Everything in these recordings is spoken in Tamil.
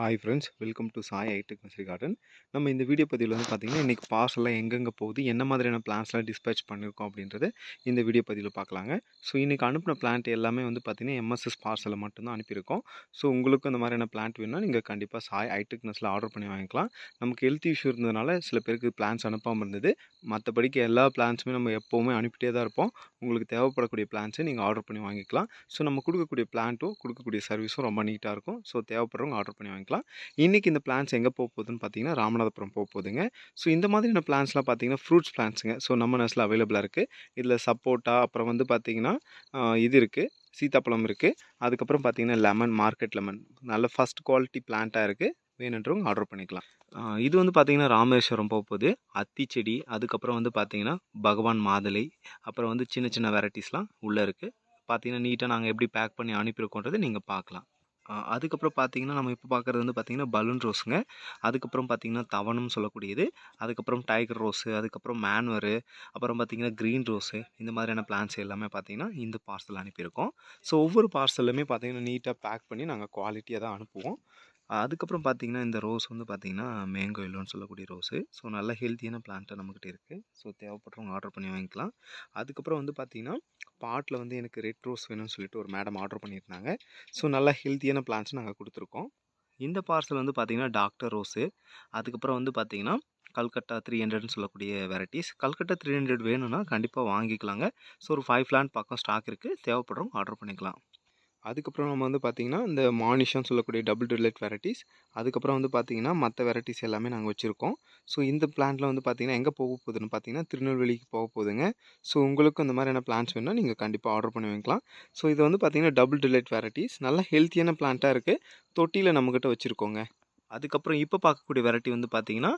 Hi friends welcome to Sai hitech nursery garden நம்ம இந்த வீடியோ பதிவில் வந்து பார்த்திங்கன்னா இன்றைக்கி பார்சல்லாம் எங்கெங்கே போகுது என்ன மாதிரியான பிளான்ஸ்லாம் டிஸ்பேச் பண்ணியிருக்கோம் அப்படின்றத இந்த வீடியோ பதிவில் பார்க்கலாங்க ஸோ இன்றைக்கி அனுப்பின பிளான்ட் எல்லாமே வந்து பார்த்திங்கன்னா எம்எஸ்எஸ் பார்சலில் மட்டும்தான் அனுப்பியிருக்கோம். ஸோ உங்களுக்கு அந்த மாதிரியான பிளான்ட் வேணும்னா நீங்கள் கண்டிப்பாக சாய் ஐடெக் நர்ஸில் ஆர்டர் பண்ணி வாங்கிக்கலாம். நமக்கு ஹெல்த் இஷ்யூ இருந்ததுனால சில பேருக்கு பிளான்ஸ் அனுப்பாமல் இருந்தது. மற்றபடிக்கு எல்லா பிளான்ஸுமே நம்ம எப்போவுமே அனுப்பிட்டே தான் இருப்போம். உங்களுக்கு தேவைப்படக்கூடிய பிளான்ஸை நீங்கள் ஆர்டர் பண்ணி வாங்கிக்கலாம். ஸோ நம்ம கொடுக்கக்கூடிய பிளான்ட்டும் கொடுக்கக்கூடிய சர்வீஸும் ரொம்ப நீட்டாக இருக்கும். ஸோ தேவைப்படுறவங்க ஆர்டர் பண்ணி வாங்கிக்கலாம். இன்றைக்கி இந்த பிளான்ஸ் எங்கே போக போகுதுன்னு பார்த்தீங்கன்னா ராமநாதபுரம் போக போகுதுங்க. ஸோ இந்த மாதிரியான பிளான்ஸ்லாம் பார்த்தீங்கன்னா ஃப்ரூட்ஸ் பிளான்ஸுங்க ஸோ நம்ம நர்ஸில் அவைலபிளாக இருக்குது இதில் சப்போட்டா அப்புறம் வந்து பார்த்திங்கன்னா இது இருக்குது சீத்தாப்பழம் இருக்குது அதுக்கப்புறம் பார்த்தீங்கன்னா லெமன் மார்க்கெட் லெமன். நல்ல ஃபஸ்ட் குவாலிட்டி பிளான்ட்டாக இருக்குது வேணுன்றவங்க ஆர்டர் பண்ணிக்கலாம். இது வந்து பார்த்திங்கன்னா ராமேஸ்வரம் போக போகுது. அத்தி செடி அதுக்கப்புறம் வந்து பார்த்தீங்கன்னா பகவான் மாதுளை அப்புறம் வந்து சின்ன சின்ன வெரைட்டிஸ்லாம் உள்ளே இருக்குது பார்த்தீங்கன்னா நீட்டாக நாங்கள் எப்படி பேக் பண்ணி அனுப்பியிருக்கோன்றதை நீங்கள் பார்க்கலாம். அதுக்கப்புறம் பார்த்தீங்கன்னா நம்ம இப்போ பார்க்குறது வந்து பார்த்திங்கன்னா பலூன் ரோஸுங்க அதுக்கப்புறம் பார்த்தீங்கன்னா தவணம் சொல்லக்கூடியது. அதுக்கப்புறம் டைகர் ரோஸு அதுக்கப்புறம் மேன்வரு அப்புறம் பார்த்தீங்கன்னா க்ரீன் ரோஸு இந்த மாதிரியான பிளான்ஸ் எல்லாமே பார்த்தீங்கன்னா இந்த பார்சல் அனுப்பியிருக்கோம். ஸோ ஒவ்வொரு பார்சல்லுமே பார்த்தீங்கன்னா நீட்டாக பேக் பண்ணி நாங்கள் குவாலிட்டியாக தான் அனுப்புவோம். அதுக்கப்புறம் பார்த்தீங்கன்னா இந்த ரோஸ் வந்து பார்த்தீங்கன்னா மேங்கோ இல்லோன்னு சொல்லக்கூடிய ரோஸு. ஸோ நல்ல ஹெல்த்தியான பிளான்ட்டாக நம்மக்கிட்ட இருக்குது ஸோ தேவைப்பட்டவங்க ஆர்டர் பண்ணி வாங்கிக்கலாம். அதுக்கப்புறம் வந்து பார்த்தீங்கன்னா பாட்டில் வந்து எனக்கு ரெட் ரோஸ் வேணும்னு சொல்லிட்டு ஒரு மேடம் ஆர்டர் பண்ணியிருந்தாங்க. ஸோ நல்ல ஹெல்த்தியான பிளான்ஸ் நாங்கள் கொடுத்துருக்கோம். இந்த பார்சல் வந்து பார்த்திங்கன்னா டாக்டர் ரோஸு அதுக்கப்புறம் வந்து பார்த்தீங்கன்னா கல்கட்டா த்ரீ ஹண்ட்ரட்னு சொல்லக்கூடிய வெரைட்டிஸ் கல்கட்டா த்ரீ ஹண்ட்ரட் வேணும்னா கண்டிப்பாக வாங்கிக்கலாங்க. ஸோ ஒரு ஃபைவ் பிளான் பக்கம் ஸ்டாக் இருக்குது தேவைப்படுறவங்க ஆர்டர் பண்ணிக்கலாம். அதுக்கப்புறம் நம்ம வந்து பார்த்திங்கன்னா இந்த மானிஷம் சொல்லக்கூடிய டபுள் டிலைட் வெரைட்டிஸ் அதுக்கப்புறம் வந்து பார்த்திங்கன்னா மற்ற வெரைட்டிஸ் எல்லாமே நாங்கள் வச்சுருக்கோம். ஸோ இந்த பிளான்ட்டில் வந்து பார்த்திங்கன்னா எங்கே போக போகுதுன்னு பார்த்தீங்கன்னா திருநெல்வேலிக்கு போக போகுதுங்க. ஸோ உங்களுக்கும் இந்த மாதிரியான பிளான்ஸ் வேணும்னா நீங்கள் கண்டிப்பாக ஆர்டர் பண்ணி வைக்கலாம் ஸோ இது வந்து பார்த்திங்கன்னா டபுள் டிலைட் வெரைட்டிஸ் நல்லா ஹெல்த்தியான பிளான்ட்டாக இருக்குது தொட்டியில் நம்மக்கிட்ட வச்சுருக்கோங்க. அதுக்கப்புறம் இப்போ பார்க்கக்கூடிய வெரைட்டி வந்து பார்த்திங்கன்னா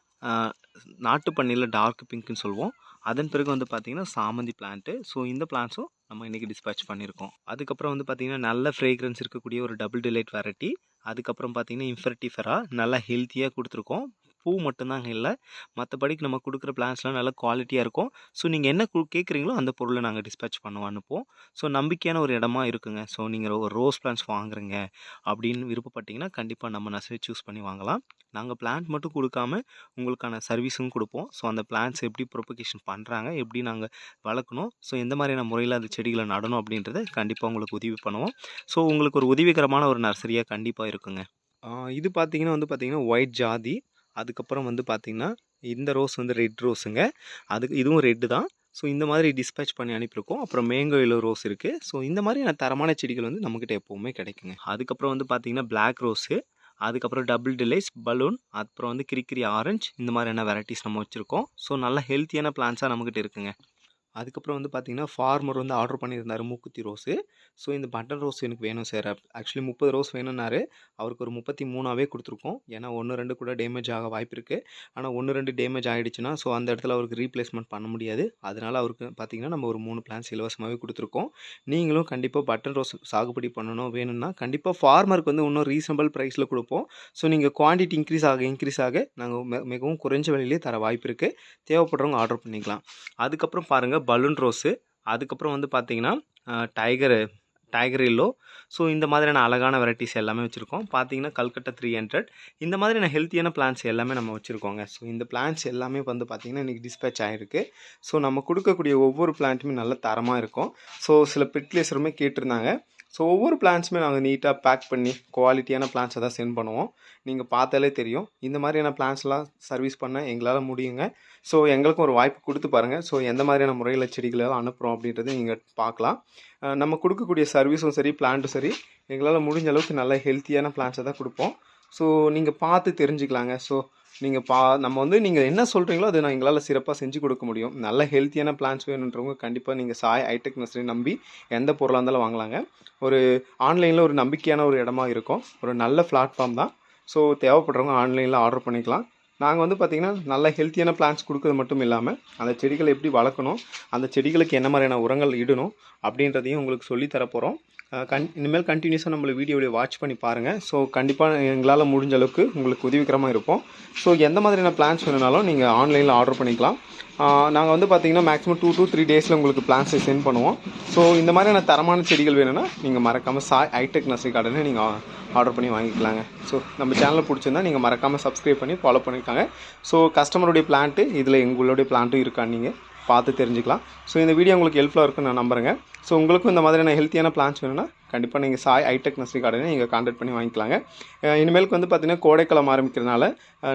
நாட்டு பண்ணியில் டார்க் பிங்க்னு சொல்லுவோம். அதன் பிறகு வந்து பார்த்திங்கன்னா சாமந்தி பிளான்ட்டு ஸோ இந்த பிளான்ஸும் நம்ம இன்றைக்கி டிஸ்பேச் பண்ணியிருக்கோம். அதுக்கப்புறம் வந்து பார்த்திங்கன்னா நல்ல ஃப்ரேக்ரன்ஸ் இருக்கக்கூடிய ஒரு டபுள் டிலைட் வெரைட்டி அதுக்கப்புறம் பார்த்திங்கன்னா இன்ஃபர்டிஃபெரா நல்லா ஹெல்த்தியாக கொடுத்துருக்கோம். பூ மட்டும்தாங்க இல்லை. மற்றபடிக்கு நம்ம கொடுக்குற பிளான்ஸ்லாம் நல்ல குவாலிட்டியாக இருக்கும். ஸோ நீங்கள் என்ன கு கேட்குறீங்களோ அந்த பொருளை நாங்கள் டிஸ்பேச் பண்ணுவோம் அனுப்புவோம். ஸோ நம்பிக்கையான ஒரு இடமா இருக்குங்க. ஸோ நீங்கள் ஒரு ரோஸ் பிளான்ஸ் வாங்குறீங்க அப்படின்னு விருப்பப்பட்டீங்கன்னா கண்டிப்பாக நம்ம நர்சரி சூஸ் பண்ணி வாங்கலாம். நாங்கள் பிளான்ட் மட்டும் கொடுக்காம உங்களுக்கான சர்வீஸும் கொடுப்போம். ஸோ அந்த பிளான்ஸ் எப்படி ப்ரொபகேஷன் பண்ணுறாங்க எப்படி நாங்கள் வளர்க்கணும் ஸோ எந்த மாதிரியான முறையில் அந்த செடிகளை நடணும் அப்படின்றத கண்டிப்பாக உங்களுக்கு உதவி பண்ணுவோம். ஸோ உங்களுக்கு ஒரு உதவிகரமான ஒரு நர்சரியாக கண்டிப்பாக இருக்குங்க. இது பார்த்தீங்கன்னா வந்து பார்த்தீங்கன்னா ஒயிட் ஜாதி. அதுக்கப்புறம் வந்து பார்த்திங்கன்னா இந்த ரோஸ் வந்து ரெட் ரோஸுங்க. அதுக்கு இதுவும் ரெட்டு தான். ஸோ இந்த மாதிரி டிஸ்பேச் பண்ணி அனுப்பியிருக்கோம். அப்புறம் மேங்கோ எல்லோ ரோஸ் இருக்குது ஸோ இந்த மாதிரியான தரமான செடிகள் வந்து நம்மக்கிட்ட எப்போவுமே கிடைக்குங்க. அதுக்கப்புறம் வந்து பார்த்திங்கன்னா பிளாக் ரோஸு அதுக்கப்புறம் டபுள் டிலைஸ் பலூன் அப்புறம் வந்து கிரிக்கிரி ஆரஞ்சு இந்த மாதிரியான வெரைட்டிஸ் நம்ம வச்சுருக்கோம். ஸோ நல்ல ஹெல்த்தியான பிளான்ஸாக நம்மக்கிட்ட இருக்குங்க. அதுக்கப்புறம் வந்து பார்த்திங்கன்னா ஃபார்மர் வந்து ஆர்டர் பண்ணியிருந்தாரு மூக்குத்தி ரோஸு. ஸோ இந்த பட்டன் ரோஸ் எனக்கு வேணும் சார் ஆக்சுவலி முப்பது ரோஸ் வேணும்னாரு. அவருக்கு ஒரு முப்பத்தி மூணாவே கொடுத்துருக்கோம். ஏன்னா ஒன்று ரெண்டு கூட டேமேஜ் ஆக வாய்ப்பு இருக்குது ஆனால் ஒன்று ரெண்டு டேமேஜ் ஆகிடுச்சுன்னா ஸோ அந்த இடத்துல அவருக்கு ரீப்ளேஸ்மெண்ட் பண்ண முடியாது. அதனால் அவருக்கு பார்த்தீங்கன்னா நம்ம ஒரு மூணு பிளான்ஸ் இலவசமாகவே கொடுத்துருக்கோம். நீங்களும் கண்டிப்பாக பட்டன் ரோஸ் சாகுபடி பண்ணணும் வேணும்னா கண்டிப்பாக ஃபார்மருக்கு வந்து இன்னும் ரீசனபிள் ப்ரைஸில் கொடுப்போம். ஸோ நீங்கள் குவான்டிட்டி இன்க்ரீஸ் ஆக இன்க்ரீஸ் ஆக நாங்கள் மிகவும் குறைஞ்ச விலையிலே தர வாய்ப்பு இருக்குது தேவைப்படுறவங்க ஆர்டர் பண்ணிக்கலாம். அதுக்கப்புறம் பாருங்கள் பலூன் ரோஸு அதுக்கப்புறம் வந்து பார்த்தீங்கன்னா டைகரு டைகர் எல்லோ. ஸோ இந்த மாதிரியான அழகான வெரைட்டிஸ் எல்லாமே வச்சுருக்கோம். பார்த்தீங்கன்னா கல்கட்டா த்ரீ ஹண்ட்ரட் இந்த மாதிரியான ஹெல்த்தியான பிளான்ஸ் எல்லாமே நம்ம வச்சுருக்கோங்க. ஸோ இந்த பிளான்ஸ் எல்லாமே வந்து பார்த்திங்கன்னா இன்றைக்கி டிஸ்பேச் ஆகிருக்கு ஸோ நம்ம கொடுக்கக்கூடிய ஒவ்வொரு பிளான்ட்டுமே நல்ல தரமாக இருக்கும். ஸோ சில பெட்லேசருமே கேட்டிருந்தாங்க. ஸோ ஒவ்வொரு பிளான்ஸுமே நாங்கள் நீட்டாக பேக் பண்ணி குவாலிட்டியான பிளான்ஸை தான் சென்ட் பண்ணுவோம். நீங்கள் பார்த்தாலே தெரியும். இந்த மாதிரியான பிளான்ஸ்லாம் சர்வீஸ் பண்ண எங்களால் முடியுங்க. ஸோ எங்களுக்கும் ஒரு வாய்ப்பு கொடுத்து பாருங்கள் ஸோ எந்த மாதிரியான முறையில் செடிகளை அனுப்புகிறோம் அப்படின்றத நீங்கள் பார்க்கலாம். நம்ம கொடுக்கக்கூடிய சர்வீஸும் சரி பிளான்ட்டும் சரி எங்களால் முடிஞ்ச அளவுக்கு நல்ல ஹெல்த்தியான பிளான்ஸை தான் கொடுப்போம். ஸோ நீங்கள் பார்த்து தெரிஞ்சுக்கலாங்க. ஸோ நீங்கள் பா நம்ம வந்து நீங்கள் என்ன சொல்கிறீங்களோ அதை நான் எங்களால் சிறப்பாக செஞ்சு கொடுக்க முடியும். நல்ல ஹெல்த்தியான பிளான்ஸ் வேணுன்றவங்க கண்டிப்பாக நீங்கள் சாய் ஹைடெக் நர்சரி நம்பி எந்த பொருளாக இருந்தாலும் வாங்கலாங்க. ஒரு ஆன்லைனில் ஒரு நம்பிக்கையான ஒரு இடமா இருக்கும். ஒரு நல்ல பிளாட்ஃபார்ம் தான். ஸோ தேவைப்படுறவங்க ஆன்லைனில் ஆர்டர் பண்ணிக்கலாம். நாங்கள் வந்து பார்த்திங்கன்னா நல்ல ஹெல்த்தியான பிளான்ஸ் கொடுக்கறது மட்டும் இல்லாமல் அந்த செடிகளை எப்படி வளர்க்கணும் அந்த செடிகளுக்கு என்ன மாதிரியான உரங்கள் இடணும் அப்படின்றதையும் உங்களுக்கு சொல்லித் போகிறோம் கன் இனிமேல் கண்டினியூஸாக நம்மளை வீடியோவிலே வாட்ச் பண்ணி பாருங்கள் ஸோ கண்டிப்பாக எங்களால் முடிஞ்ச அளவுக்கு உங்களுக்கு உதவிகரமாக இருப்போம். ஸோ எந்த மாதிரியான பிளான்ஸ் வேணுனாலும் நீங்கள் ஆன்லைனில் ஆர்டர் பண்ணிக்கலாம். நாங்கள் வந்து பார்த்தீங்கன்னா மேக்ஸிமம் டூ டூ த்ரீ டேஸில் உங்களுக்கு பிளான்ஸை சென்ட் பண்ணுவோம். ஸோ இந்த மாதிரியான தரமான செடிகள் வேணும்னா நீங்கள் மறக்காமல் சாய் ஹைடெக் நர்சரி கார்டனை நீங்கள் ஆர்டர் பண்ணி வாங்கிக்கலாங்க. ஸோ நம்ம சேனலை பிடிச்சிருந்தா நீங்கள் மறக்காமல் சப்ஸ்கிரைப் பண்ணி ஃபாலோ பண்ணியிருக்காங்க ஸோ கஸ்டமருடைய பிளான்ட்டு இதில் எங்களுடைய பிளான்ட்டும் இருக்கான்னு நீங்கள் பார்த்து தெரிஞ்சுக்கலாம். ஸோ இந்த வீடியோ உங்களுக்கு ஹெல்ப்ஃபுல்லாக இருக்குன்னு நான் நம்புறேங்க. ஸோ உங்களுக்கும் இந்த மாதிரியான ஹெல்த்தியான பிளான்ஸ் வேணும்னா கண்டிப்பாக நீங்கள் சாய் ஹைடெக் நர்சரி கார்டனை நீங்கள் காண்டாக்ட் பண்ணி வாங்கிக்கலாங்க. இனிமேலுக்கு வந்து பார்த்திங்கன்னா கோடைக்காலம் ஆரம்பிக்கிறதுனால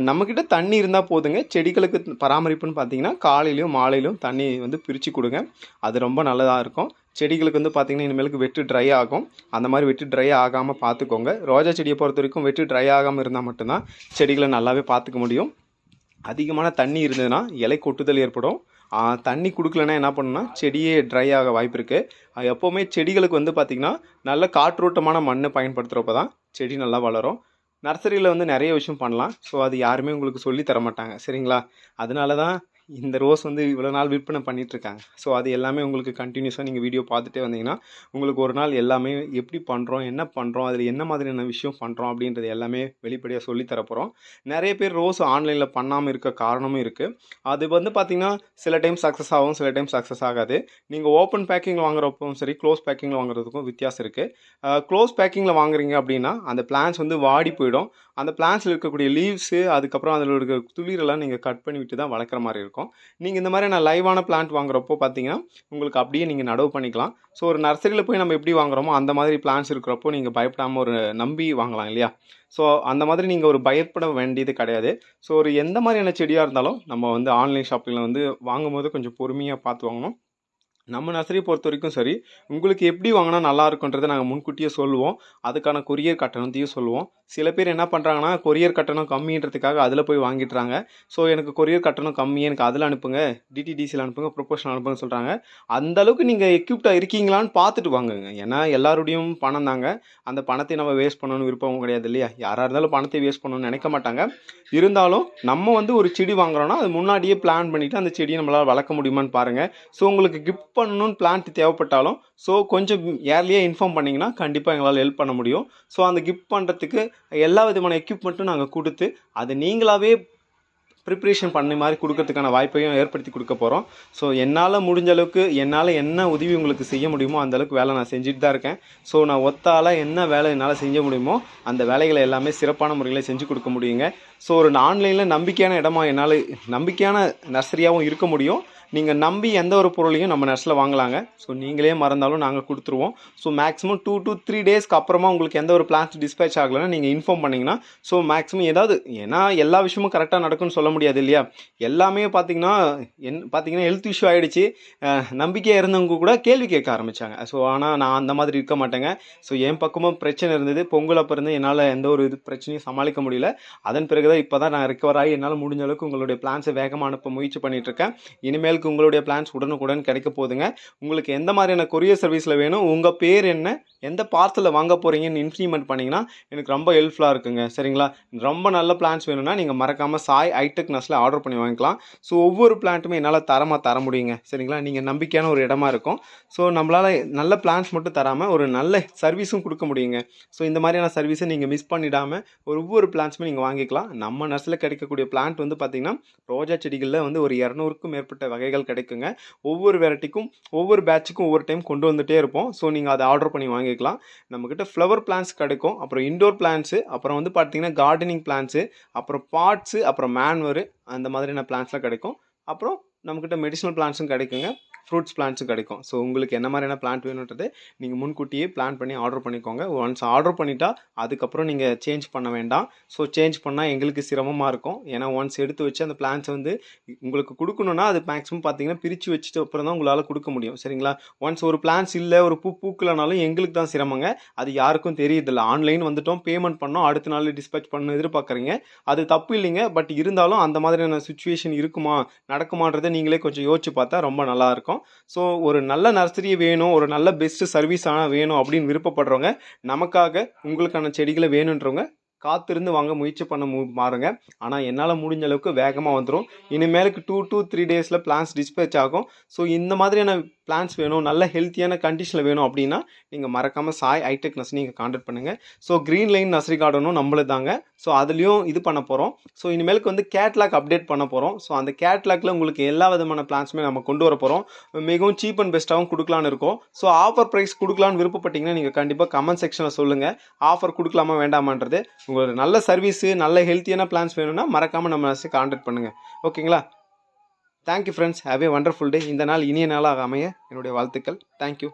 நம்மக்கிட்ட தண்ணி இருந்தால் போதுங்க. செடிகளுக்கு பராமரிப்புன்னு பார்த்தீங்கன்னா காலையிலையும் மாலையிலும் தண்ணி வந்து பிரித்து கொடுங்க. அது ரொம்ப நல்லதாக இருக்கும். செடிகளுக்கு வந்து பார்த்திங்கன்னா இனிமேலுக்கு வெட்டு ட்ரை ஆகும். அந்த மாதிரி வெட்டு ட்ரை ஆகாமல் பார்த்துக்கோங்க ரோஜா செடியை பொறுத்த வரைக்கும் வெட்டு ட்ரை ஆகாமல் இருந்தால் மட்டும்தான் செடிகளை நல்லாவே பார்த்துக்க முடியும். அதிகமான தண்ணி இருந்ததுன்னா இலை கொட்டுதல் ஏற்படும். தண்ணி கொடுக்கலன்னா என்ன பண்ணுன்னா செடியே ட்ரை ஆக வாய்ப்பு இருக்குது எப்போவுமே செடிகளுக்கு வந்து பார்த்திங்கன்னா நல்ல காற்றோட்டமான மண்ணை பயன்படுத்துகிறப்ப தான் செடி நல்லா வளரும். நர்சரியில் வந்து நிறைய விஷயம் பண்ணலாம். ஸோ அது யாருமே உங்களுக்கு சொல்லி தர மாட்டாங்க சரிங்களா? அதனால தான் இந்த ரோஸ் வந்து இவ்வளோ நாள் விற்பனை பண்ணிகிட்ருக்காங்க ஸோ அது எல்லாமே உங்களுக்கு கண்டினியூஸாக நீங்கள் வீடியோ பார்த்துட்டே வந்தீங்கன்னா உங்களுக்கு ஒரு நாள் எல்லாமே எப்படி பண்ணுறோம் என்ன பண்ணுறோம் அதில் என்ன மாதிரியான விஷயம் பண்ணுறோம் அப்படின்றது எல்லாமே வெளிப்படையாக சொல்லி தரப்போகிறோம் நிறைய பேர் ரோஸ் ஆன்லைனில் பண்ணாமல் இருக்க காரணமும் இருக்குது அது வந்து பார்த்திங்கன்னா சில டைம் சக்ஸஸ் ஆகும் சில டைம் சக்ஸஸ் ஆகாது. நீங்கள் ஓப்பன் பேக்கிங்கில் வாங்குறப்பவும் சரி க்ளோஸ் பேக்கிங்கில் வாங்குறதுக்கும் வித்தியாசம் இருக்குது க்ளோஸ் பேக்கிங்கில் வாங்குறீங்க அப்படின்னா அந்த பிளான்ஸ் வந்து வாடி போயிடும். அந்த பிளான்ஸில் இருக்கக்கூடிய லீவ்ஸு அதுக்கப்புறம் அதில் இருக்கிற துளிரெல்லாம் நீங்கள் கட் பண்ணி விட்டு தான் வளர்க்குற மாதிரி இருக்கும். நீங்கள் இந்த மாதிரி நான் லைவான பிளான்ட் வாங்குறப்போ பார்த்தீங்கன்னா உங்களுக்கு அப்படியே நீங்கள் நடவு பண்ணிக்கலாம். ஸோ ஒரு நர்சரியில் போய் நம்ம எப்படி வாங்குறோமோ அந்த மாதிரி பிளான்ஸ் இருக்கிறப்போ நீங்கள் பயப்படாமல் ஒரு நம்பி வாங்கலாம் இல்லையா? ஸோ அந்த மாதிரி நீங்கள் ஒரு பயப்பட வேண்டியது கிடையாது. ஸோ ஒரு எந்த மாதிரியான செடியாக இருந்தாலும் நம்ம வந்து ஆன்லைன் ஷாப்பிங்கில் வந்து வாங்கும்போது கொஞ்சம் பொறுமையாக பார்த்து வாங்கணும். நம்ம நர்சரியை பொறுத்த வரைக்கும் சரி உங்களுக்கு எப்படி வாங்கினா நல்லா இருக்குன்றதை நாங்கள் முன்கூட்டியே சொல்லுவோம். அதுக்கான கொரியர் கட்டணத்தையும் சொல்லுவோம். சில பேர் என்ன பண்ணுறாங்கன்னா கொரியர் கட்டணம் கம்மின்றதுக்காக அதில் போய் வாங்கிட்டுறாங்க ஸோ எனக்கு கொரியர் கட்டணம் கம்மி எனக்கு அதில் அனுப்புங்க டிடிடிசியில் அனுப்புங்க ப்ரொபோஷனல் அனுப்புங்க சொல்கிறாங்க அந்த அளவுக்கு நீங்கள் எக்யூப்டாக இருக்கீங்களான்னு பார்த்துட்டு வாங்குங்க. ஏன்னா எல்லாருடையும் பணம் தாங்க. அந்த பணத்தை நம்ம வேஸ்ட் பண்ணணும்னு விருப்பமும் கிடையாது இல்லையா? யாராக இருந்தாலும் பணத்தை வேஸ்ட் பண்ணணும்னு நினைக்க மாட்டாங்க. இருந்தாலும் நம்ம வந்து ஒரு செடி வாங்குறோன்னா அது முன்னாடியே பிளான் பண்ணிவிட்டு அந்த செடியை நம்மளால் வளர்க்க முடியுமான்னு பாருங்கள் ஸோ உங்களுக்கு கிஃப்ட் பண்ணணும்னு பிளான்ட் தேவைப்பட்டாலும் ஸோ கொஞ்சம் ஏர்லியே இன்ஃபார்ம் பண்ணிங்கன்னா கண்டிப்பாக எங்களால் ஹெல்ப் பண்ண முடியும். ஸோ அந்த கிஃப்ட் பண்ணுறதுக்கு எல்லா விதமான எக்யூப்மெண்ட்டும் நாங்கள் கொடுத்து அதை நீங்களாகவே ப்ரிப்ரேஷன் பண்ண மாதிரி கொடுக்கறதுக்கான வாய்ப்பையும் ஏற்படுத்தி கொடுக்க போகிறோம் ஸோ என்னால் முடிஞ்ச அளவுக்கு என்னால் என்ன உதவி உங்களுக்கு செய்ய முடியுமோ அந்த அளவுக்கு வேலை நான் செஞ்சுட்டு தான் இருக்கேன். ஸோ நான் ஒத்தால என்ன வேலை என்னால் செஞ்ச முடியுமோ அந்த வேலைகளை எல்லாமே சிறப்பான முறையில் செஞ்சு கொடுக்க முடியுங்க. ஸோ ஒரு ஆன்லைனில் நம்பிக்கையான இடமா என்னால் நம்பிக்கையான நர்சரியாகவும் இருக்க முடியும். நீங்கள் நம்பி எந்த ஒரு பொருளையும் நம்ம நர்ஸில் வாங்கலாங்க. ஸோ நீங்களே மறந்தாலும் நாங்கள் கொடுத்துருவோம். So maximum two to three டேஸ்க்கு அப்புறமா உங்களுக்கு எந்த ஒரு பிளான்ஸ் டிஸ்பேச் ஆகலைன்னா நீங்கள் இன்ஃபார்ம் பண்ணிங்கன்னா ஸோ மேக்ஸிமம் ஏதாவது ஏன்னா எல்லா விஷயமும் கரெக்டாக நடக்கும்னு சொல்ல முடியாது இல்லையா? எல்லாமே பார்த்தீங்கன்னா என் பார்த்தீங்கன்னா ஹெல்த் இஷ்யூ ஆகிடுச்சு நம்பிக்கையாக இருந்தவங்க கூட கேள்வி கேட்க ஆரம்பித்தாங்க ஸோ ஆனால் நான் அந்த மாதிரி இருக்க மாட்டேங்க. ஸோ என் பக்கமும் பிரச்சனை இருந்தது. பொங்கல் அப்போ இருந்து என்னால் எந்த ஒரு இது பிரச்சனையும் சமாளிக்க முடியல. அதன் பிறகு தான் இப்போ தான் நான் ரிக்கவர் ஆகி என்னால் முடிஞ்ச அளவுக்கு உங்களுடைய பிளான்ஸை வேகமாக அனுப்ப முயற்சி பண்ணிட்டு இருக்கேன் இனிமேலுக்கு உங்களுடைய பிளான்ஸ் உடனுக்குடன் கிடைக்க போதுங்க உங்களுக்கு எந்த மாதிரியான கொரியர் சர்வீஸில் வேணும் உங்கள் பேர் என்ன எந்த பார்சலில் வாங்க போகிறீங்கன்னு இன்ஃப்ளிமெண்ட் பண்ணிங்கன்னா எனக்கு ரொம்ப ஹெல்ப்ஃபுல்லாக இருக்குங்க. சரிங்களா? ரொம்ப நல்ல பிளான்ஸ் வேணும்னா நீங்கள் மறக்காமல் சாய் ஐடெக் நர்ஸில் ஆர்டர் பண்ணி வாங்கிக்கலாம். ஸோ ஒவ்வொரு பிளான்ட்டுமே என்னால் தரமாக தர முடியுங்க. சரிங்களா? நீங்கள் நம்பிக்கையான ஒரு இடமா இருக்கும். ஸோ நம்மளால் நல்ல பிளான்ஸ் மட்டும் தராமல் ஒரு நல்ல சர்வீஸும் கொடுக்க முடியுங்க. ஸோ இந்த மாதிரியான சர்வீஸை நீங்கள் மிஸ் பண்ணிடாமல் ஒவ்வொரு பிளான்ஸுமே நீங்கள் வாங்கிக்கலாம். நம்ம நர்ஸில் கிடைக்கக்கூடிய பிளான்ட் வந்து பார்த்திங்கன்னா ரோஜா செடிகளில் வந்து ஒரு இரநூறுக்கும் மேற்பட்ட வகைகள் கிடைக்குங்க. ஒவ்வொரு வெரைட்டிக்கும் ஒவ்வொரு பேட்சுக்கும் ஒவ்வொரு டைம் கொண்டு வந்துட்டே இருப்போம். ஸோ நீங்கள் அதை ஆர்டர் பண்ணி வாங்கிக்கலாம். நம்மக்கிட்ட ஃப்ளவர் பிளான்ஸ் கிடைக்கும் அப்புறம் இண்டோர் பிளான்ஸு அப்புறம் வந்து பார்த்திங்கன்னா கார்டனிங் பிளான்ஸு அப்புறம் பாட்ஸு அப்புறம் மேன்வரு அந்த மாதிரியான பிளான்ஸ்லாம் கிடைக்கும். அப்புறம் நம்மக்கிட்ட மெடிசனல் பிளான்ஸும் கிடைக்குங்க. ஃப்ரூட்ஸ் பிளான்ட்ஸும் கிடைக்கும். ஸோ உங்களுக்கு என்ன மாதிரியான பிளான்ட் வேணுன்றது நீங்கள் முன்கூட்டியே பிளான் பண்ணி ஆர்டர் பண்ணிக்கோங்க. ஒன்ஸ் ஆர்டர் பண்ணிட்டா அதுக்கப்புறம் நீங்கள் சேஞ்ச் பண்ண வேண்டாம். ஸோ சேஞ்ச் பண்ணால் எங்களுக்கு சிரமமாக இருக்கும். ஏன்னா ஒன்ஸ் எடுத்து வச்சு அந்த பிளான்ஸ் வந்து உங்களுக்கு கொடுக்கணுன்னா அது மேக்ஸிமம் பார்த்தீங்கன்னா பிரித்து வச்சுட்டு அப்புறம் தான் உங்களால் கொடுக்க முடியும். சரிங்களா? ஒன்ஸ் ஒரு பிளான்ஸ் இல்லை ஒரு பூ பூக்கலனாலும் எங்களுக்கு தான் சிரமங்க. அது யாருக்கும் தெரியுதில்ல ஆன்லைன் வந்துட்டோம் பேமெண்ட் பண்ணோம் அடுத்த நாள் டிஸ்பேச் பண்ண எதிர்பார்க்குறீங்க. அது தப்பு இல்லைங்க. பட் இருந்தாலும் அந்த மாதிரியான சுச்சுவேஷன் இருக்குமா நடக்குமான்றதை நீங்களே கொஞ்சம் யோசிச்சு பார்த்தா ரொம்ப நல்லாயிருக்கும் இருக்கும் ஸோ ஒரு நல்ல நர்சரி வேணும் ஒரு நல்ல பெஸ்ட்டு சர்வீஸ் ஆனால் வேணும் அப்படின்னு விருப்பப்படுறவங்க நமக்காக உங்களுக்கான செடிகளை வேணுன்றவங்க காத்திருந்து வாங்க முயற்சி பண்ண மு பாருங்க ஆனால் என்னால் முடிஞ்ச அளவுக்கு வேகமாக வந்துடும் இனிமேலுக்கு டூ டூ த்ரீ டேஸில் பிளான்ஸ் டிஸ்பேச் ஆகும். ஸோ இந்த மாதிரியான பிளான்ஸ் வேணும். நல்ல ஹெல்த்தியான கண்டிஷனில் வேணும் அப்படின்னா நீங்கள் மறக்காமல் சாய் ஹைடெக் நர்சரி நீங்கள் காண்டாக்ட் பண்ணுங்கள் ஸோ க்ரீன் லைன் நர்சரி கார்டனும் நம்மளது தாங்க ஸோ அதுலேயும் இது பண்ண போகிறோம் ஸோ இனிமேலுக்கு வந்து கேட்லாக் அப்டேட் பண்ண போகிறோம் ஸோ அந்த கேட்லாக்ல உங்களுக்கு எல்லா விதமான பிளான்ஸுமே நம்ம கொண்டு வர போகிறோம் மிகவும் சீப் அண்ட் பெஸ்ட்டாகவும் கொடுக்கலான்னு இருக்கோம். ஸோ ஆஃபர் ப்ரைஸ் கொடுக்கலான்னு விருப்பப்பட்டீங்கன்னா நீங்கள் கண்டிப்பாக கமெண்ட் செக்ஷனில் சொல்லுங்கள் ஆஃபர் கொடுக்கலாமா வேண்டாமான்றது உங்களுக்கு நல்ல சர்வீஸு நல்ல ஹெல்த்தியான பிளான்ஸ் வேணும்னா மறக்காமல் நம்ம நர்சரி காண்டாக்ட் பண்ணுங்கள் ஓகேங்களா thank you friends have a wonderful day இந்த நாள் இனிய நாளாக அமைய என்னுடைய வாழ்த்துக்கள். தேங்க்யூ